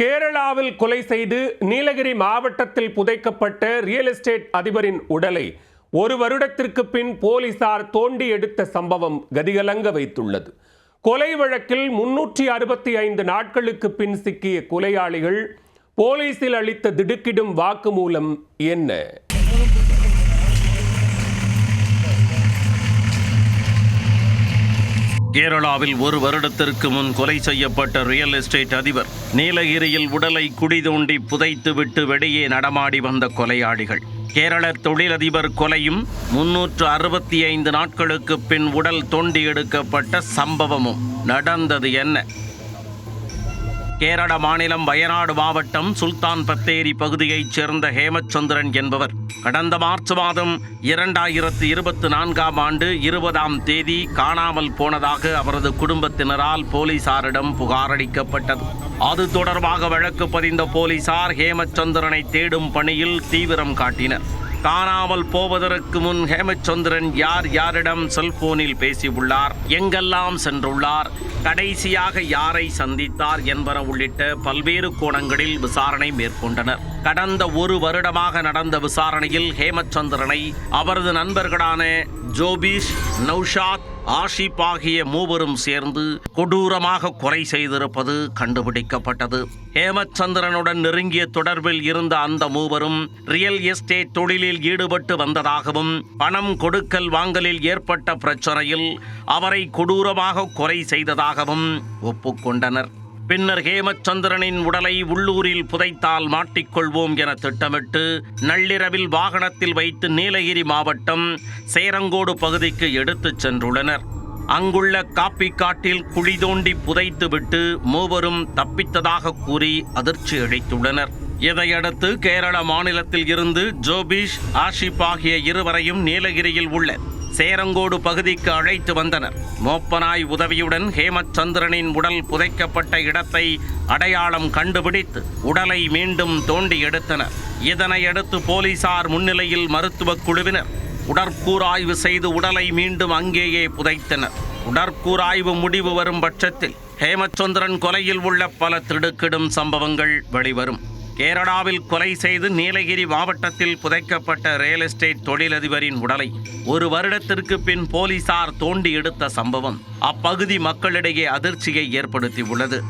கேரளாவில் கொலை செய்து நீலகிரி மாவட்டத்தில் புதைக்கப்பட்ட ரியல் எஸ்டேட் அதிபரின் உடலை ஒரு வருடத்திற்கு பின் போலீசார் தோண்டி எடுத்த சம்பவம் கதிகலங்க வைத்துள்ளது. கொலை வழக்கில் முன்னூற்றி அறுபத்தி ஐந்து நாட்களுக்கு பின் சிக்கிய கொலையாளிகள் போலீசில் அளித்த திடுக்கிடும் வாக்குமூலம் என்ன? கேரளாவில் ஒரு வருடத்திற்கு முன் கொலை செய்யப்பட்ட ரியல் எஸ்டேட் அதிபர். நீலகிரியில் உடலை குடி தோண்டி புதைத்துவிட்டு வெளியே நடமாடி வந்த கொலையாளிகள். கேரள தொழிலதிபர் கொலையும் முன்னூற்று அறுபத்தி ஐந்து நாட்களுக்கு பின் உடல் தோண்டி எடுக்கப்பட்ட சம்பவமும் நடந்தது என்ன? கேரள மாநிலம் வயநாடு மாவட்டம் சுல்தான் பத்தேரி பகுதியைச் சேர்ந்த ஹேமச்சந்திரன் என்பவர். கடந்த மார்ச் மாதம் இரண்டாயிரத்து இருபத்தி நான்காம் ஆண்டு இருபதாம் தேதி காணாமல் போனதாக அவரது குடும்பத்தினரால் போலீசாரிடம் புகாரளிக்கப்பட்டது அது தொடர்பாக வழக்கு பதிந்த போலீசார் ஹேமச்சந்திரனை தேடும் பணியில் தீவிரம் காட்டினர். காணாமல் போவதற்கு முன் ஹேமச்சந்திரன் யார் யாரிடம் செல்போனில் பேசியுள்ளார்? எங்கெல்லாம் சென்றுள்ளார்? கடைசியாக யாரை சந்தித்தார் என்பன உள்ளிட்ட பல்வேறு கோணங்களில் விசாரணை மேற்கொண்டனர். கடந்த ஒரு வருடமாக நடந்த விசாரணையில் ஹேமச்சந்திரனை அவரது நண்பர்களான ஜோபீஷ் நௌஷாத் ஆஷிப் ஆகிய மூவரும் சேர்ந்து கொடூரமாக கொலை செய்திருப்பது கண்டுபிடிக்கப்பட்டது. ஹேமச்சந்திரனுடன் நெருங்கிய தொடர்பில் இருந்த அந்த மூவரும் ரியல் எஸ்டேட் தொழிலில் ஈடுபட்டு வந்ததாகவும் பணம் கொடுக்கல் வாங்கலில் ஏற்பட்ட பிரச்சனையில் அவரை கொடூரமாக கொலை செய்ததாகவும் ஒப்புக்கொண்டனர். பின்னர் ஹேமச்சந்திரனின் உடலை உள்ளூரில் புதைத்தால் மாட்டிக்கொள்வோம் என திட்டமிட்டு நள்ளிரவில் வாகனத்தில் வைத்து நீலகிரி மாவட்டம் சேரங்கோடு பகுதிக்கு எடுத்துச் சென்றுள்ளனர். அங்குள்ள காப்பி காட்டில் குழி தோண்டி புதைத்துவிட்டு மூவரும் தப்பித்ததாக கூறி அதிர்ச்சி அளித்துள்ளனர். இதையடுத்து கேரள மாநிலத்தில் இருந்து ஜோபிஷ் ஆஷிப் ஆகிய இருவரையும் நீலகிரியில் உள்ள சேரங்கோடு பகுதிக்கு அழைத்து வந்தனர். மோப்பனாய் உதவியுடன் ஹேமச்சந்திரனின் உடல் புதைக்கப்பட்ட இடத்தை அடையாளம் கண்டுபிடித்து உடலை மீண்டும் தோண்டி எடுத்தனர். இதனையடுத்து போலீசார் முன்னிலையில் மருத்துவக் குழுவினர் உடற்கூராய்வு செய்து உடலை மீண்டும் அங்கேயே புதைத்தனர். உடற்கூராய்வு முடிவு வரும் பட்சத்தில் ஹேமச்சந்திரன் கொலையில் உள்ள பல திடுக்கிடும் சம்பவங்கள் வெளிவரும். கேரளாவில் கொலை செய்து நீலகிரி மாவட்டத்தில் புதைக்கப்பட்ட ரியல் எஸ்டேட் தொழிலதிபரின் உடலை ஒரு வருடத்திற்கு பின் போலீசார் தோண்டி எடுத்த சம்பவம். அப்பகுதி மக்களிடையே அதிர்ச்சியை ஏற்படுத்தியுள்ளது.